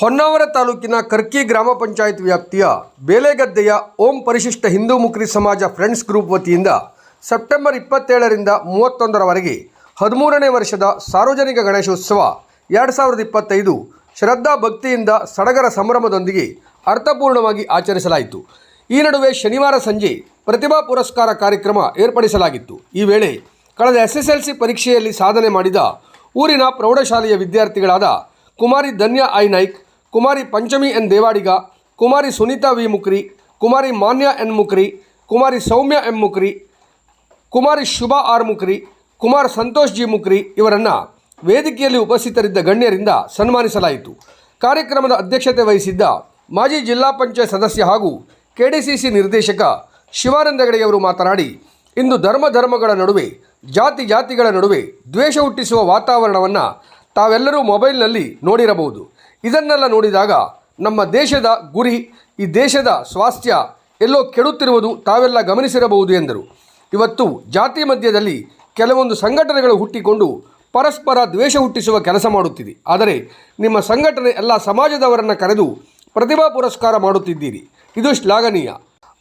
ಹೊನ್ನಾವರ ತಾಲೂಕಿನ ಕರ್ಕಿ ಗ್ರಾಮ ಪಂಚಾಯತ್ ವ್ಯಾಪ್ತಿಯ ಬೇಲೆಗದ್ದೆಯ ಓಂ ಪರಿಶಿಷ್ಟ ಹಿಂದೂ ಮುಕ್ರಿ ಸಮಾಜ ಫ್ರೆಂಡ್ಸ್ ಗ್ರೂಪ್ ವತಿಯಿಂದ ಸೆಪ್ಟೆಂಬರ್ ಇಪ್ಪತ್ತೇಳರಿಂದ ಮೂವತ್ತೊಂದರವರೆಗೆ ಹದಿಮೂರನೇ ವರ್ಷದ ಸಾರ್ವಜನಿಕ ಗಣೇಶೋತ್ಸವ ಎರಡು ಸಾವಿರದ ಇಪ್ಪತ್ತೈದು ಶ್ರದ್ಧಾ ಭಕ್ತಿಯಿಂದ ಸಡಗರ ಸಂಭ್ರಮದೊಂದಿಗೆ ಅರ್ಥಪೂರ್ಣವಾಗಿ ಆಚರಿಸಲಾಯಿತು. ಈ ನಡುವೆ ಶನಿವಾರ ಸಂಜೆ ಪ್ರತಿಭಾ ಪುರಸ್ಕಾರ ಕಾರ್ಯಕ್ರಮ ಏರ್ಪಡಿಸಲಾಗಿತ್ತು. ಈ ವೇಳೆ ಕಳೆದ ಎಸ್ ಪರೀಕ್ಷೆಯಲ್ಲಿ ಸಾಧನೆ ಮಾಡಿದ ಊರಿನ ಪ್ರೌಢಶಾಲೆಯ ವಿದ್ಯಾರ್ಥಿಗಳಾದ Kumari Dhanya I Naik Kumari Panchami N Devadiga, Kumari Sunita V Mukri, Kumari Manya N Mukri, Kumari Soumya M Mukri, Kumari Shubha R Mukri, Kumar Santosh G Mukri ಇವರನ್ನು ವೇದಿಕೆಯಲ್ಲಿ ಉಪಸ್ಥಿತರಿದ್ದ ಗಣ್ಯರಿಂದ ಸನ್ಮಾನಿಸಲಾಯಿತು. ಕಾರ್ಯಕ್ರಮದ ಅಧ್ಯಕ್ಷತೆ ವಹಿಸಿದ್ದ ಮಾಜಿ ಜಿಲ್ಲಾ ಪಂಚಾಯತ್ ಸದಸ್ಯ ಹಾಗೂ ಕೆಡಿಸಿಸಿ ನಿರ್ದೇಶಕ ಶಿವಾನಂದ ಹೆಗಡೆಯವರು ಮಾತನಾಡಿ, ಇಂದು ಧರ್ಮ ಧರ್ಮಗಳ ನಡುವೆ, ಜಾತಿ ಜಾತಿಗಳ ನಡುವೆ ದ್ವೇಷ ಹುಟ್ಟಿಸುವ ವಾತಾವರಣವನ್ನು ತಾವೆಲ್ಲರೂ ಮೊಬೈಲ್ನಲ್ಲಿ ನೋಡಿರಬಹುದು. ಇದನ್ನೆಲ್ಲ ನೋಡಿದಾಗ ನಮ್ಮ ದೇಶದ ಗುರಿ, ಈ ದೇಶದ ಸ್ವಾಸ್ಥ್ಯ ಎಲ್ಲೋ ಕೆಡುತ್ತಿರುವುದು ತಾವೆಲ್ಲ ಗಮನಿಸಿರಬಹುದು ಎಂದರು. ಇವತ್ತು ಜಾತಿ ಮಧ್ಯದಲ್ಲಿ ಕೆಲವೊಂದು ಸಂಘಟನೆಗಳು ಹುಟ್ಟಿಕೊಂಡು ಪರಸ್ಪರ ದ್ವೇಷ ಹುಟ್ಟಿಸುವ ಕೆಲಸ ಮಾಡುತ್ತಿದೆ. ಆದರೆ ನಿಮ್ಮ ಸಂಘಟನೆ ಎಲ್ಲ ಸಮಾಜದವರನ್ನು ಕರೆದು ಪ್ರತಿಭಾ ಪುರಸ್ಕಾರ ಮಾಡುತ್ತಿದ್ದೀರಿ. ಇದು ಶ್ಲಾಘನೀಯ.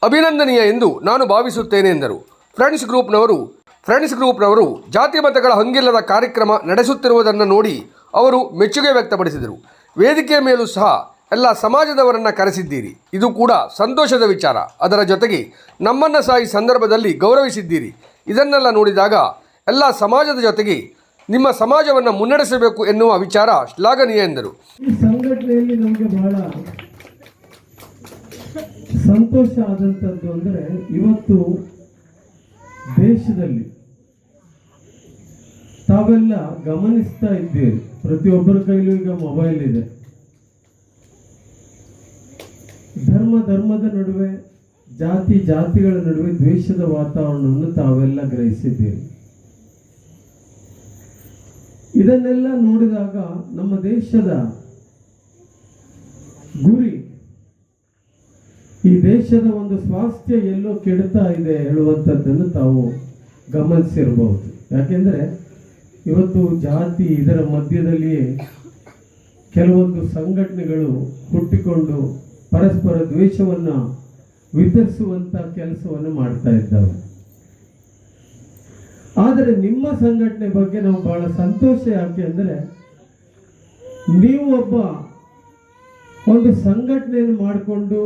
ಅಭಿನಂದನೀಯ ಎಂದು ನಾನು ಭಾವಿಸುತ್ತೇನೆ ಎಂದರು. ಫ್ರೆಂಡ್ಸ್ ಗ್ರೂಪ್ನವರು ಫ್ರೆಂಡ್ಸ್ ಗ್ರೂಪ್ನವರು ಜಾತಿ ಮತಗಳ ಹಂಗಿಲ್ಲದ ಕಾರ್ಯಕ್ರಮ ನಡೆಸುತ್ತಿರುವುದನ್ನು ನೋಡಿ ಅವರು ಮೆಚ್ಚುಗೆ ವ್ಯಕ್ತಪಡಿಸಿದರು. ವೇದಿಕೆಯ ಮೇಲೂ ಸಹ ಎಲ್ಲ ಸಮಾಜದವರನ್ನು ಕರೆಸಿದ್ದೀರಿ. ಇದು ಕೂಡ ಸಂತೋಷದ ವಿಚಾರ. ಅದರ ಜೊತೆಗೆ ನಮ್ಮನ್ನು ಸಹ ಈ ಸಂದರ್ಭದಲ್ಲಿ ಗೌರವಿಸಿದ್ದೀರಿ. ಇದನ್ನೆಲ್ಲ ನೋಡಿದಾಗ ಎಲ್ಲ ಸಮಾಜದ ಜೊತೆಗೆ ನಿಮ್ಮ ಸಮಾಜವನ್ನು ಮುನ್ನಡೆಸಬೇಕು ಎನ್ನುವ ವಿಚಾರ ಶ್ಲಾಘನೀಯ ಎಂದರು. ಸಂಘಟನೆಯಲ್ಲಿ ನಮಗೆ ಬಹಳ ಸಂತೋಷ ಆದಂತದ್ದು ಅಂದರೆ ಇವತ್ತು ದೇಶದಲ್ಲಿ ತಾವೆಲ್ಲ ಗಮನಿಸ್ತಾ ಇದ್ದೀರಿ. ಪ್ರತಿಯೊಬ್ಬರ ಕೈಲೂ ಈಗ ಮೊಬೈಲ್ ಇದೆ. ಧರ್ಮ ಧರ್ಮದ ನಡುವೆ, ಜಾತಿ ಜಾತಿಗಳ ನಡುವೆ ದ್ವೇಷದ ವಾತಾವರಣವನ್ನು ತಾವೆಲ್ಲ ಗ್ರಹಿಸಿದ್ದೀರಿ. ಇದನ್ನೆಲ್ಲ ನೋಡಿದಾಗ ನಮ್ಮ ದೇಶದ ಗುರಿ, ಈ ದೇಶದ ಒಂದು ಸ್ವಾಸ್ಥ್ಯ ಎಲ್ಲೋ ಕೆಡ್ತಾ ಇದೆ ಹೇಳುವಂಥದ್ದನ್ನು ತಾವು ಗಮನಿಸಿರಬಹುದು. ಯಾಕೆಂದ್ರೆ ಇವತ್ತು ಜಾತಿ ಇದರ ಮಧ್ಯದಲ್ಲಿಯೇ ಕೆಲವೊಂದು ಸಂಘಟನೆಗಳು ಹುಟ್ಟಿಕೊಂಡು ಪರಸ್ಪರ ದ್ವೇಷವನ್ನು ವಿತರಿಸುವಂತ ಕೆಲಸವನ್ನು ಮಾಡ್ತಾ ಇದ್ದಾವೆ. ಆದರೆ ನಿಮ್ಮ ಸಂಘಟನೆ ಬಗ್ಗೆ ನಾವು ಬಹಳ ಸಂತೋಷ ಯಾಕೆ ಅಂದರೆ ನೀವು ಒಬ್ಬ ಒಂದು ಸಂಘಟನೆಯನ್ನು ಮಾಡಿಕೊಂಡು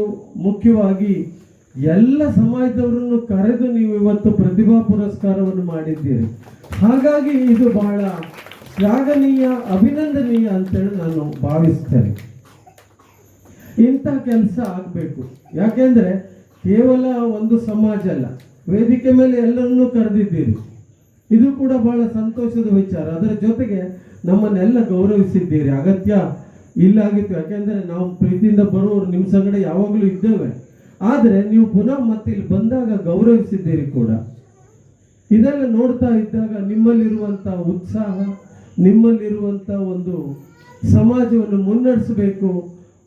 ಮುಖ್ಯವಾಗಿ ಎಲ್ಲ ಸಮಾಜದವರನ್ನು ಕರೆದು ನೀವು ಇವತ್ತು ಪ್ರತಿಭಾ ಪುರಸ್ಕಾರವನ್ನು ಮಾಡಿದ್ದೀರಿ. ಹಾಗಾಗಿ ಇದು ಬಹಳ ಶ್ಲಾಘನೀಯ, ಅಭಿನಂದನೀಯ ಅಂತೇಳಿ ನಾನು ಭಾವಿಸ್ತೇನೆ. ಇಂಥ ಕೆಲಸ ಆಗಬೇಕು. ಯಾಕೆಂದ್ರೆ ಕೇವಲ ಒಂದು ಸಮಾಜ ಅಲ್ಲ, ವೇದಿಕೆ ಮೇಲೆ ಎಲ್ಲರನ್ನೂ ಕರೆದಿದ್ದೀರಿ. ಇದು ಕೂಡ ಬಹಳ ಸಂತೋಷದ ವಿಚಾರ. ಅದರ ಜೊತೆಗೆ ನಮ್ಮನ್ನೆಲ್ಲ ಗೌರವಿಸಿದ್ದೀರಿ. ಅಗತ್ಯ ಇಲ್ಲಾಗಿತ್ತು ಯಾಕೆಂದ್ರೆ ನಾವು ಪ್ರೀತಿಯಿಂದ ಬರುವವರು ನಿಮ್ಮ ಸಂಗಡ ಯಾವಾಗಲೂ ಇದ್ದೇವೆ. ಆದರೆ ನೀವು ಪುನಃ ಮತ್ತೆ ಇಲ್ಲಿ ಬಂದಾಗ ಗೌರವಿಸಿದ್ದೀರಿ ಕೂಡ. ಇದೆಲ್ಲ ನೋಡ್ತಾ ಇದ್ದಾಗ ನಿಮ್ಮಲ್ಲಿರುವಂಥ ಉತ್ಸಾಹ ನಿಮ್ಮಲ್ಲಿರುವಂಥ ಒಂದು ಸಮಾಜವನ್ನು ಮುನ್ನಡೆಸಬೇಕು.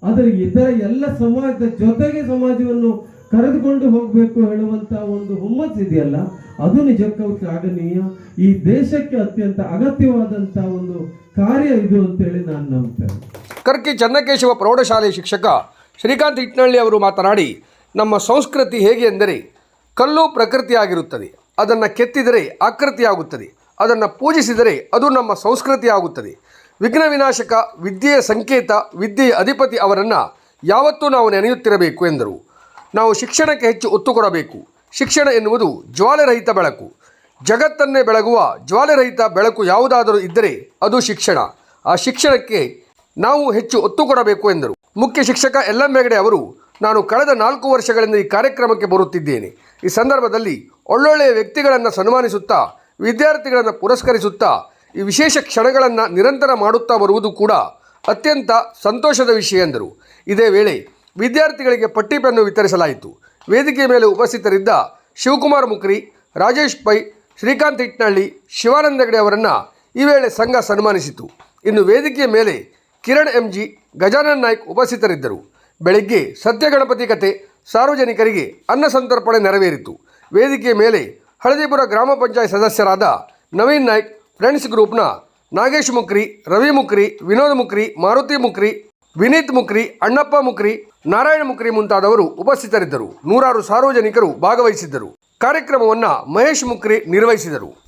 ಆದರೆ ಇತರ ಎಲ್ಲ ಸಮಾಜದ ಜೊತೆಗೆ ಸಮಾಜವನ್ನು ಕರೆದುಕೊಂಡು ಹೋಗಬೇಕು ಹೇಳುವಂತ ಒಂದು ಹುಮ್ಮಸ್ ಇದೆಯಲ್ಲ, ಅದು ನಿಜಕ್ಕೂ ಶ್ಲಾಘನೀಯ ಈ ದೇಶಕ್ಕೆ ಅತ್ಯಂತ ಅಗತ್ಯವಾದಂಥ ಒಂದು ಕಾರ್ಯ ಇದು ಅಂತೇಳಿ ನಾನು ನಂಬ್ತೇನೆ. ಕರ್ಕಿ ಚನ್ನಕೇಶವ ಪ್ರೌಢಶಾಲೆ ಶಿಕ್ಷಕ ಶ್ರೀಕಾಂತ್ ಇಟ್ನಳ್ಳಿ ಅವರು ಮಾತನಾಡಿ ನಮ್ಮ ಸಂಸ್ಕೃತಿ ಹೇಗೆ ಎಂದರೆ ಕಲ್ಲು ಪ್ರಕೃತಿಯಾಗಿರುತ್ತದೆ. ಅದನ್ನು ಕೆತ್ತಿದರೆ ಆಕೃತಿಯಾಗುತ್ತದೆ. ಅದನ್ನು ಪೂಜಿಸಿದರೆ ಅದು ನಮ್ಮ ಸಂಸ್ಕೃತಿ ಆಗುತ್ತದೆ ವಿಘ್ನ ವಿನಾಶಕ, ವಿದ್ಯೆಯ ಸಂಕೇತ, ವಿದ್ಯೆಯ ಅಧಿಪತಿ ಅವರನ್ನು ಯಾವತ್ತೂ ನಾವು ನೆನೆಯುತ್ತಿರಬೇಕು ಎಂದರು. ನಾವು ಶಿಕ್ಷಣಕ್ಕೆ ಹೆಚ್ಚು ಒತ್ತು ಕೊಡಬೇಕು. ಶಿಕ್ಷಣ ಎನ್ನುವುದು ಜ್ವಾಲೆರಹಿತ ಬೆಳಕು. ಜಗತ್ತನ್ನೇ ಬೆಳಗುವ ಜ್ವಾಲೆರಹಿತ ಬೆಳಕು ಯಾವುದಾದರೂ ಇದ್ದರೆ ಅದು ಶಿಕ್ಷಣ. ಆ ಶಿಕ್ಷಣಕ್ಕೆ ನಾವು ಹೆಚ್ಚು ಒತ್ತು ಕೊಡಬೇಕು ಎಂದರು. ಮುಖ್ಯ ಶಿಕ್ಷಕ ಎಲ್ ಎಂ ಹೆಗಡೆ ಅವರು ನಾನು ಕಳೆದ ನಾಲ್ಕು ವರ್ಷಗಳಿಂದ ಈ ಕಾರ್ಯಕ್ರಮಕ್ಕೆ ಬರುತ್ತಿದ್ದೇನೆ. ಈ ಸಂದರ್ಭದಲ್ಲಿ ಒಳ್ಳೊಳ್ಳೆಯ ವ್ಯಕ್ತಿಗಳನ್ನು ಸನ್ಮಾನಿಸುತ್ತಾ, ವಿದ್ಯಾರ್ಥಿಗಳನ್ನು ಪುರಸ್ಕರಿಸುತ್ತಾ, ಈ ವಿಶೇಷ ಕ್ಷಣಗಳನ್ನು ನಿರಂತರ ಮಾಡುತ್ತಾ ಬರುವುದು ಕೂಡ ಅತ್ಯಂತ ಸಂತೋಷದ ವಿಷಯ ಎಂದರು. ಇದೇ ವೇಳೆ ವಿದ್ಯಾರ್ಥಿಗಳಿಗೆ ಪಟ್ಟಿ ಪೆನ್ನು ವಿತರಿಸಲಾಯಿತು. ವೇದಿಕೆ ಮೇಲೆ ಉಪಸ್ಥಿತರಿದ್ದ ಶಿವಕುಮಾರ್ ಮುಕ್ರಿ, ರಾಜೇಶ್ ಪೈ, ಶ್ರೀಕಾಂತ್ ಇಟ್ನಳ್ಳಿ ಶಿವಾನಂದ ಹೆಗಡೆ ಅವರನ್ನು ಈ ವೇಳೆ ಸಂಘ ಸನ್ಮಾನಿಸಿತು. ಇನ್ನು ವೇದಿಕೆಯ ಮೇಲೆ ಕಿರಣ್ ಎಂ ಜಿ ಗಜಾನನ್ ನಾಯ್ಕ್ ಉಪಸ್ಥಿತರಿದ್ದರು. ಬೆಳಗ್ಗೆ ಸತ್ಯಗಣಪತಿ ಕಥೆ ಸಾರ್ವಜನಿಕರಿಗೆ ಅನ್ನ ಸಂತರ್ಪಣೆ ನೆರವೇರಿತು. ವೇದಿಕೆಯ ಮೇಲೆ ಹಳದಿಪುರ ಗ್ರಾಮ ಪಂಚಾಯತ್ ಸದಸ್ಯರಾದ ನವೀನ್ ನಾಯ್ಕ್, ಫ್ರೆಂಡ್ಸ್ ಗ್ರೂಪ್ನ ನಾಗೇಶ್ ಮುಕ್ರಿ, ರವಿ ಮುಕ್ರಿ, ವಿನೋದ್ ಮುಕ್ರಿ, ಮಾರುತಿ ಮುಕ್ರಿ, ವಿನೀತ್ ಮುಕ್ರಿ, ಅಣ್ಣಪ್ಪ ಮುಕ್ರಿ, ನಾರಾಯಣ ಮುಕ್ರಿ ಮುಂತಾದವರು ಉಪಸ್ಥಿತರಿದ್ದರು. ನೂರಾರು ಸಾರ್ವಜನಿಕರು ಭಾಗವಹಿಸಿದ್ದರು. ಕಾರ್ಯಕ್ರಮವನ್ನು ಮಹೇಶ್ ಮುಕ್ರಿ ನಿರ್ವಹಿಸಿದರು.